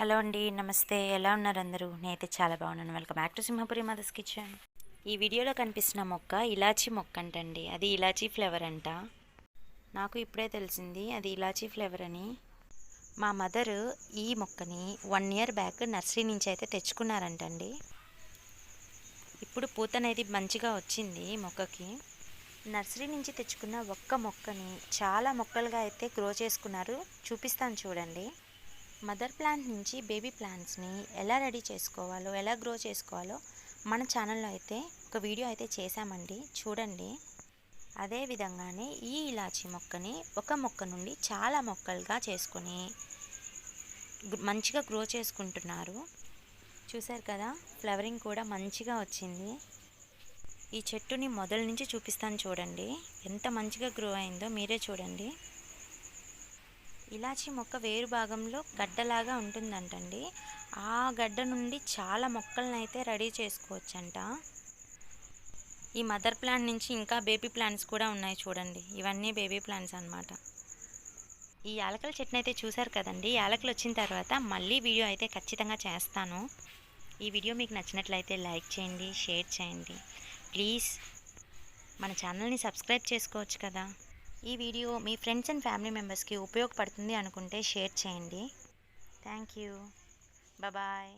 Hello అండి నమస్తే. ఎలా ఉన్నారు అందరూ? నేనైతే చాలా బాగున్నాను. Welcome back to Simhapuri Mother's Kitchen ఈ వీడియోలో కనిపిస్తున్న మొక్క ఇలాచీ మొక్క అంటండి. అది ఇలాచీ ఫ్లేవర్ అంట. నాకు ఇప్పుడే తెలిసింది అది ఇలాచీ ఫ్లేవర్ అని. మా మదర్ ఈ మొక్కని వన్ ఇయర్ బ్యాక్ నర్సరీ నుంచి అయితే తెచ్చుకున్నారంటండి. ఇప్పుడు పూత అనేది మంచిగా వచ్చింది మొక్కకి. నర్సరీ నుంచి తెచ్చుకున్న ఒక్క మొక్కని చాలా మొక్కలుగా అయితే గ్రో చేసుకున్నారు. చూపిస్తాను చూడండి. మదర్ ప్లాంట్ నుంచి బేబీ ప్లాంట్స్ని ఎలా రెడీ చేసుకోవాలో ఎలా గ్రో చేసుకోవాలో మన ఛానల్లో అయితే ఒక వీడియో అయితే చేశామండి. చూడండి. అదే విధంగానే ఈ ఇలాచీ మొక్కని ఒక మొక్క నుండి చాలా మొక్కలుగా చేసుకొని మంచిగా గ్రో చేసుకుంటున్నారు. చూశారు కదా? ఫ్లవరింగ్ కూడా మంచిగా వచ్చింది. ఈ చెట్టుని మొదల నుంచి చూపిస్తాను చూడండి. ఎంత మంచిగా గ్రో అయిందో మీరే చూడండి. ఇలాచీ మొక్క వేరు భాగంలో గడ్డలాగా ఉంటుందంటండి. ఆ గడ్డ నుండి చాలా మొక్కలను అయితే రెడీ చేసుకోవచ్చంట. ఈ మదర్ ప్లాంట్ నుంచి ఇంకా బేబీ ప్లాంట్స్ కూడా ఉన్నాయి చూడండి. ఇవన్నీ బేబీ ప్లాంట్స్ అన్నమాట. ఈ యాలకల చెట్టును అయితే చూసారు కదండి. యాలకలు వచ్చిన తర్వాత మళ్ళీ వీడియో అయితే ఖచ్చితంగా చేస్తాను. ఈ వీడియో మీకు నచ్చినట్లయితే లైక్ చేయండి షేర్ చేయండి. ప్లీజ్ మన ఛానల్ని సబ్స్క్రైబ్ చేసుకోవచ్చు కదా. ఈ వీడియో మీ ఫ్రెండ్స్ అండ్ ఫ్యామిలీ మెంబర్స్కి ఉపయోగపడుతుంది అనుకుంటే షేర్ చేయండి. Thank you. బాయ్